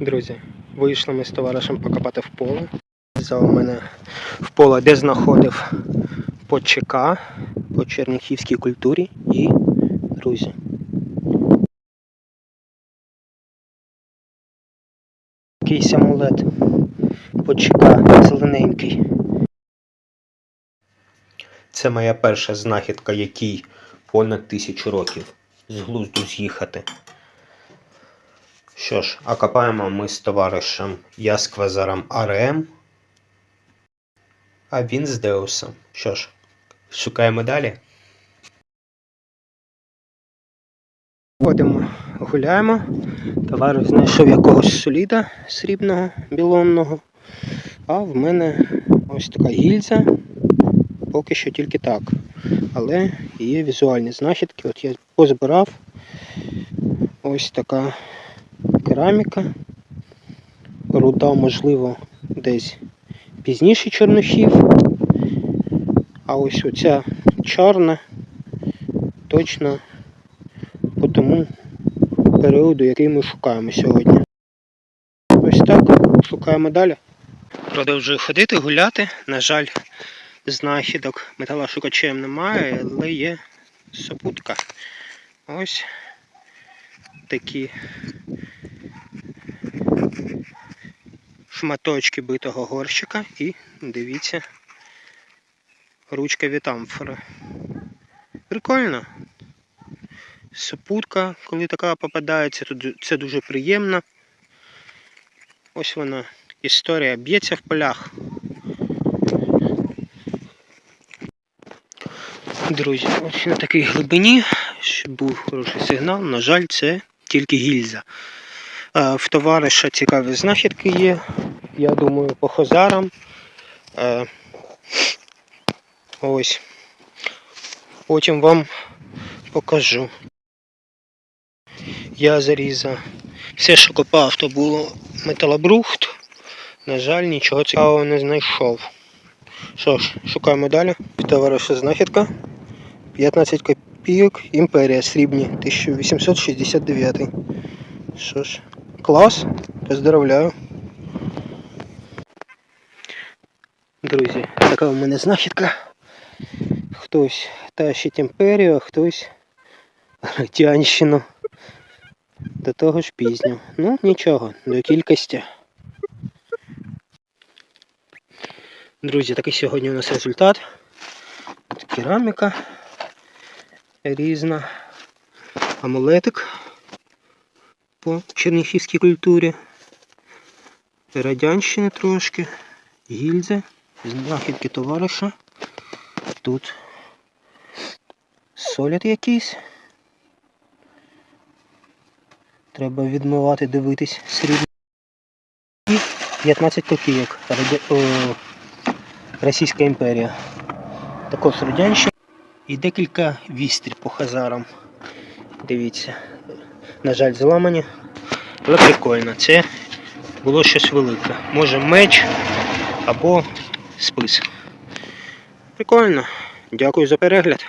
Друзі, вийшли ми з товаришем покопати в поле. Взяв мене в поле, де знаходив по ЧК, по черніхівській культурі і друзі. Якийсь амулет по ЧК зелененький. Це моя перша знахідка, якій понад тисячу років. З глузду з'їхати. Що ж, а копаємо ми з товаришем я з АРМ, а він з Деусом. Що ж, шукаємо далі. Ходимо, гуляємо. Товариш знайшов якогось соліда срібного, білонного. А в мене ось така гільза. Поки що тільки так. Але є візуальні знахідки. От я позбирав ось така кераміка. Руда, можливо, десь пізніше чорнохів. А ось оця чорна точно по тому періоду, який ми шукаємо сьогодні. Ось так. Шукаємо далі. Продовжую ходити, гуляти. На жаль, знахідок металошукачем немає, але є сопутка. Ось такі шматочки битого горщика і дивіться, ручка від амфори. Прикольно. Сопутка, коли така попадається, ду- це дуже приємно. Ось вона, історія б'ється в полях. Друзі, ось на такій глибині, щоб був хороший сигнал, на жаль, це тільки гільза. В товариша цікаві знахідки є, я думаю, по хозарам. Е, Ось. Потім вам покажу. Я зарізав. Все, що копав, то було металобрухт. На жаль, нічого цікавого не знайшов. Що ж, шукаємо далі. Товариша знахідка. 15 копійок. Імперія срібні. 1869. Що ж, клас. Поздравляю. Друзі, така у мене знахідка. Хтось тащить імперію, а хтось радянщину. До того ж пізньо. Ну, нічого, до кількості. Друзі, такий сьогодні у нас результат. От кераміка різна. Амулетик по черніхівській культурі. Радянщини трошки. Гільзи. Знахідки товариша. Тут солід якийсь. Треба відмивати, дивитись срібні. І 15 копійок. Російська імперія. Також радянщина. І декілька вістрів по хазарам. Дивіться. На жаль, зламані. Але прикольно. Це було щось велике. Може меч або спис. Прикольно. Дякую за перегляд.